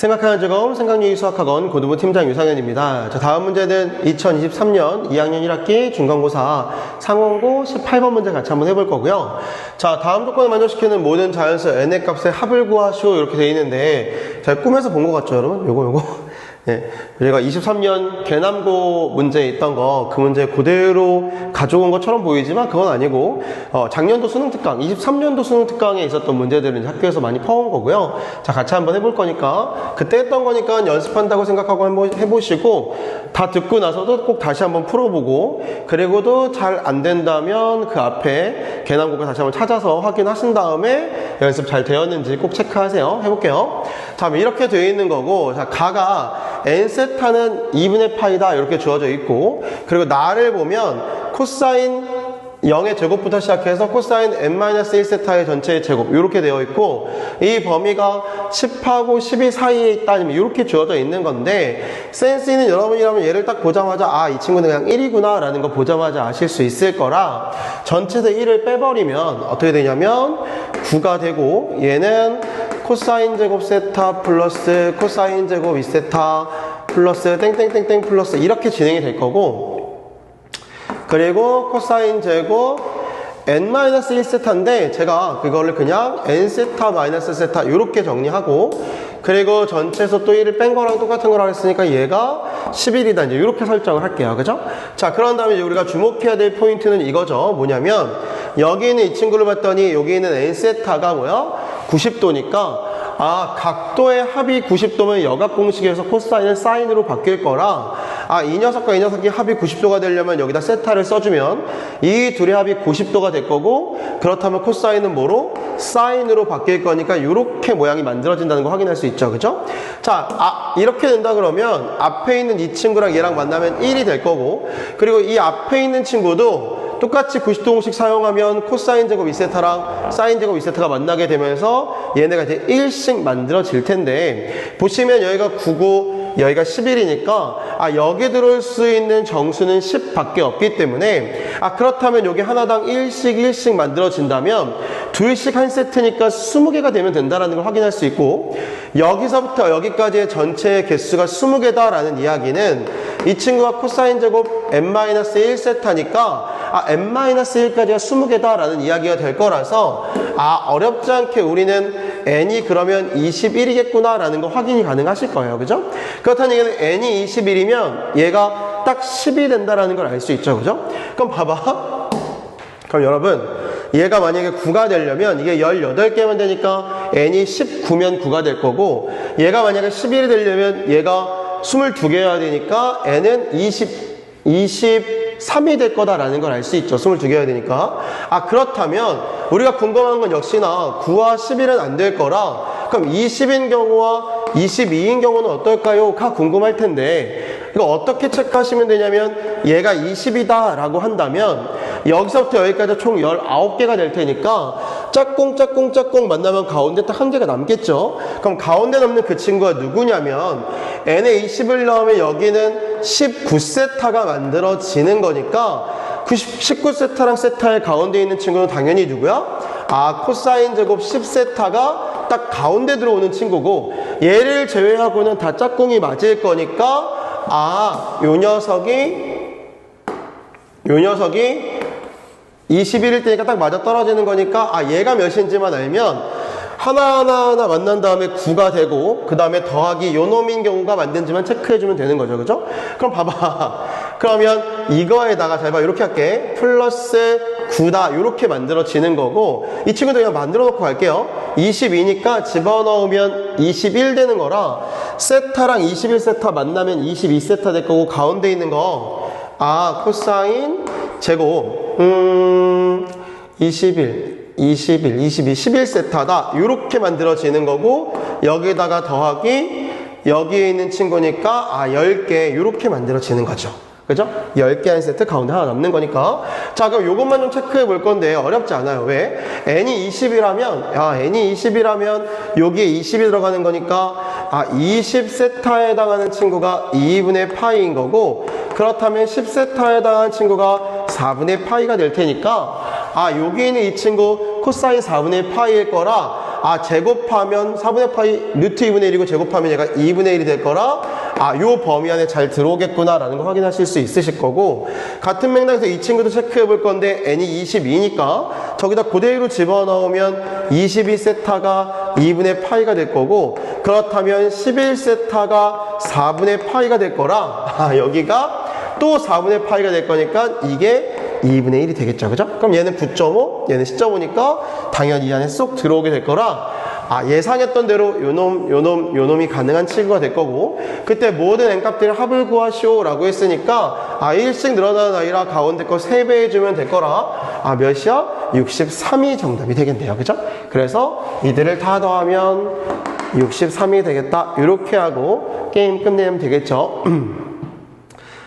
생각하는 즐거움 생각유희 수학학원 고등부 팀장 유상현입니다. 자, 다음 문제는 2023년 2학년 1학기 중간고사 상원고 18번 문제 같이 한번 해볼 거고요. 자, 다음 조건을 만족시키는 모든 자연수 n의 값의 합을 구하시오 이렇게 되어 있는데 제가 꿈에서 본 것 같죠, 여러분? 요거 요거. 예, 저희가 23년 개남고 문제에 있던 거 그 문제 그대로 가져온 것처럼 보이지만 그건 아니고 어, 작년도 수능 특강, 23년도 수능 특강에 있었던 문제들을 이제 학교에서 많이 퍼온 거고요. 자, 같이 한번 해볼 거니까 그때 했던 거니까 연습한다고 생각하고 한번 해보시고 다 듣고 나서도 꼭 다시 한번 풀어보고 그리고도 잘 안 된다면 그 앞에 개남고가 다시 한번 찾아서 확인하신 다음에 연습 잘 되었는지 꼭 체크하세요. 해볼게요. 자, 이렇게 되어 있는 거고 자, 가가 n세타는 2분의 파이다. 이렇게 주어져 있고 그리고 나를 보면 코사인 0의 제곱부터 시작해서 코사인 n-1세타의 전체의 제곱 이렇게 되어 있고 이 범위가 10하고 12 사이에 있다면 이렇게 주어져 있는 건데 센스 있는 여러분이라면 얘를 딱 보자마자 아 이 친구는 그냥 1이구나 라는 거 보자마자 아실 수 있을 거라 전체에서 1을 빼버리면 어떻게 되냐면 9가 되고 얘는 코사인 제곱 세타 플러스 코사인 제곱 2세타 플러스 땡땡땡땡 플러스 이렇게 진행이 될 거고 그리고 코사인 제곱 n-1세타인데 제가 그거를 그냥 n세타 마이너스 세타 이렇게 정리하고 그리고 전체에서 또 1을 뺀 거랑 똑같은 거라고 했으니까 얘가 11이다 이제 이렇게 설정을 할게요 그죠? 자 그런 다음에 이제 우리가 주목해야 될 포인트는 이거죠 뭐냐면 여기 있는 이 친구를 봤더니 여기 있는 n세타가 뭐야? 90도니까 아, 각도의 합이 90도면 여각 공식에서 코사인은 사인으로 바뀔 거라 아, 이 녀석과 이 녀석이 합이 90도가 되려면 여기다 세타를 써주면 이 둘의 합이 90도가 될 거고 그렇다면 코사인은 뭐로? 사인으로 바뀔 거니까 이렇게 모양이 만들어진다는 거 확인할 수 있죠. 그죠? 자, 아, 이렇게 된다 그러면 앞에 있는 이 친구랑 얘랑 만나면 1이 될 거고 그리고 이 앞에 있는 친구도 똑같이 90도 공식 사용하면 코사인 제곱 2세타랑 사인 제곱 2세타가 만나게 되면서 얘네가 이제 1씩 만들어질 텐데 보시면 여기가 9고 여기가 11이니까 아 여기 들어올 수 있는 정수는 10밖에 없기 때문에 아 그렇다면 여기 하나당 1씩 1씩 만들어진다면 둘씩 한 세트니까 20개가 되면 된다는 걸 확인할 수 있고 여기서부터 여기까지의 전체 개수가 20개다라는 이야기는 이 친구가 코사인 제곱 n-1세타니까 아 n-1까지가 20개다라는 이야기가 될 거라서 아 어렵지 않게 우리는 n이 그러면 21이겠구나 라는 거 확인이 가능하실 거예요 그죠? 그렇다는 얘기는 n이 21이면 얘가 딱 10이 된다라는 걸 알 수 있죠 그죠? 그럼 봐봐 그럼 여러분 얘가 만약에 9가 되려면 이게 18개만 되니까 n이 19면 9가 될 거고 얘가 만약에 11이 되려면 얘가 22개여야 되니까 n은 20 23이 될 거다라는 걸 알 수 있죠. 22개여야 되니까. 아, 그렇다면 우리가 궁금한 건 역시나 9와 11은 안 될 거라 그럼 20인 경우와 22인 경우는 어떨까요? 가 궁금할 텐데 이거 어떻게 체크하시면 되냐면 얘가 20이다 라고 한다면 여기서부터 여기까지 총 19개가 될 테니까 짝꿍 짝꿍 짝꿍 만나면 가운데 딱 한 개가 남겠죠 그럼 가운데 남는 그 친구가 누구냐면 n에 20을 넣으면 여기는 19세타가 만들어지는 거니까 19세타랑 세타의 가운데 있는 친구는 당연히 누구야? 아 코사인 제곱 10세타가 딱 가운데 들어오는 친구고 얘를 제외하고는 다 짝꿍이 맞을 거니까 아 요 녀석이 요 녀석이 21일 때니까 딱 맞아 떨어지는 거니까 아 얘가 몇인지만 알면 하나하나 만난 다음에 9가 되고 그 다음에 더하기 요 놈인 경우가 맞는지만 체크해주면 되는 거죠. 그죠? 그럼 봐봐. 그러면 이거에다가 잘 봐. 이렇게 할게. 플러스 9다. 이렇게 만들어지는 거고 이 친구도 그냥 만들어 놓고 갈게요. 22니까 집어넣으면 21 되는 거라 세타랑 21세타 만나면 22세타 될 거고 가운데 있는 거 아 코사인 제곱. 음21 21, 22, 11세타다. 이렇게 만들어지는 거고 여기다가 더하기 여기에 있는 친구니까 아 10개 이렇게 만들어지는 거죠. 그죠? 10개 한 세트 가운데 하나 남는 거니까. 자 그럼 요것만 좀 체크해 볼 건데 어렵지 않아요. 왜? n이 20이라면 야 n이 20이라면 여기에 20이 들어가는 거니까 아 20세타에 해당하는 친구가 2분의 파이인 거고 그렇다면 10세타에 해당하는 친구가 4분의 파이가 될 테니까 아 여기 있는 이 친구 코사인 4분의 파이일 거라 아 제곱하면 4분의 파이 루트 2분의 1이고 제곱하면 얘가 2분의 1이 될 거라 아 요 범위 안에 잘 들어오겠구나 라는 거 확인하실 수 있으실 거고 같은 맥락에서 이 친구도 체크해 볼 건데 n이 22니까 저기다 그대로 집어넣으면 22세타가 2분의 파이가 될 거고 그렇다면 11세타가 4분의 파이가 될 거라 아 여기가 또 4분의 파이가 될 거니까 이게 2분의 1이 되겠죠. 그죠? 그럼 얘는 9.5, 얘는 10.5니까 당연히 이 안에 쏙 들어오게 될 거라 아, 예상했던 대로 요놈, 요놈, 요놈이 가능한 친구가 될 거고 그때 모든 n값들을 합을 구하시오 라고 했으니까 아, 1씩 늘어나는 아이라 가운데 거 3배 해주면 될 거라 아, 몇이야? 63이 정답이 되겠네요. 그죠? 그래서 이들을 다 더하면 63이 되겠다. 이렇게 하고 게임 끝내면 되겠죠.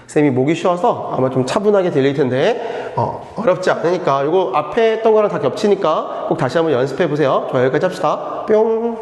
쌤이 목이 쉬어서 아마 좀 차분하게 들릴 텐데 어, 어렵지 않으니까 이거 앞에 했던 거랑 다 겹치니까 꼭 다시 한번 연습해 보세요. 저 여기까지 합시다. 뿅.